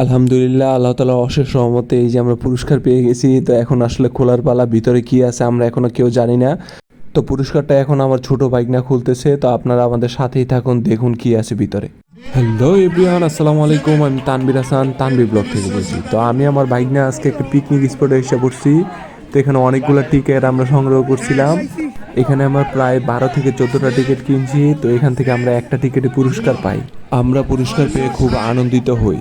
আলহামদুলিল্লাহ আল্লাহ তালা অশেষ সহমতে এই যে আমরা পুরস্কার পেয়ে গেছি তো এখন আসলে খোলার পালা ভিতরে কি আছে আমরা এখনও কেউ জানি না। তো পুরস্কারটা এখন আমার ছোট বাইক না খুলতেছে তো আপনারা আমাদের সাথেই থাকুন দেখুন কি আছে ভিতরে। হ্যালো এভরিওয়ান আসসালামু আলাইকুম আমি তানবির হাসান তানবির ব্লগ থেকে বলছি। তো আমি আমার বাইক নিয়ে আজকে একটা পিকনিক স্পটে এসে পড়ছি তো এখানে অনেকগুলো টিকিট আমরা সংগ্রহ করছিলাম। এখানে আমরা প্রায় বারো থেকে চোদ্দোটা টিকিট কিনছি তো এখান থেকে আমরা একটা টিকিটে পুরস্কার পাই। আমরা পুরস্কার পেয়ে খুব আনন্দিত হই।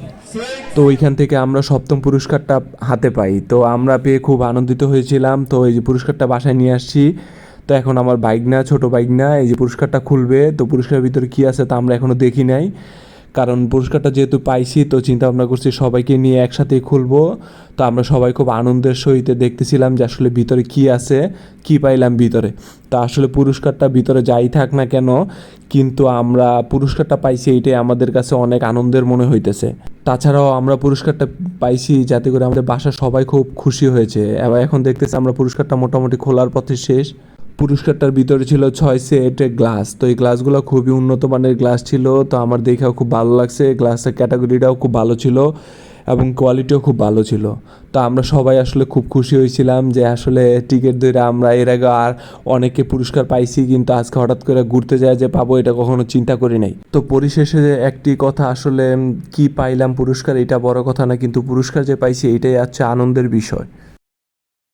তো ওইখান থেকে আমরা সপ্তম পুরস্কারটা হাতে পাই। তো আমরা পেয়ে খুব আনন্দিত হয়েছিলাম। তো এই যে পুরস্কারটা বাসায় নিয়ে আসছি, তো এখন আমার বাইক না ছোটো বাইক না এই যে পুরস্কারটা খুলবে, তো পুরস্কারের ভিতরে কী আছে তা আমরা এখনও দেখি নাই। কারণ পুরস্কারটা যেহেতু পাইছি, তো চিন্তা ভাবনা করছি সবাইকে নিয়ে একসাথেই খুলবো। তো আমরা সবাই খুব আনন্দের সহিত দেখতেছিলাম যে আসলে ভিতরে কি আছে, কি পাইলাম ভিতরে। তো আসলে পুরস্কারটা ভিতরে যাই থাক না কেন, কিন্তু আমরা পুরস্কারটা পাইছি এইটাই আমাদের কাছে অনেক আনন্দের মনে হইতেছে। তাছাড়াও আমরা পুরস্কারটা পাইছি যাতে করে আমাদের বাসার সবাই খুব খুশি হয়েছে। এবার এখন দেখতেছি আমরা পুরস্কারটা মোটামুটি খোলার পথে শেষ। পুরস্কারটার ভিতরে ছিল ছয় সেট গ্লাস তো এই গ্লাসগুলো খুবই উন্নত মানের গ্লাস ছিল, তো আমার দেখেও খুব ভালো লাগছে। গ্লাসের ক্যাটাগরিটাও খুব ভালো ছিল এবং কোয়ালিটিও খুব ভালো ছিল। তো আমরা সবাই আসলে খুব খুশি হয়েছিলাম যে আসলে টিকিট ধরে আমরা এর আগে আর অনেকে পুরস্কার পাইছি, কিন্তু আজকে হঠাৎ করে ঘুরতে যায় যে পাবো এটা কখনো চিন্তা করি নাই। তো পরিশেষে একটি কথা আসলে কি পাইলাম পুরস্কার, এটা বড় কথা না, কিন্তু পুরস্কার যে পাইছি, এটাই হচ্ছে আনন্দের বিষয়।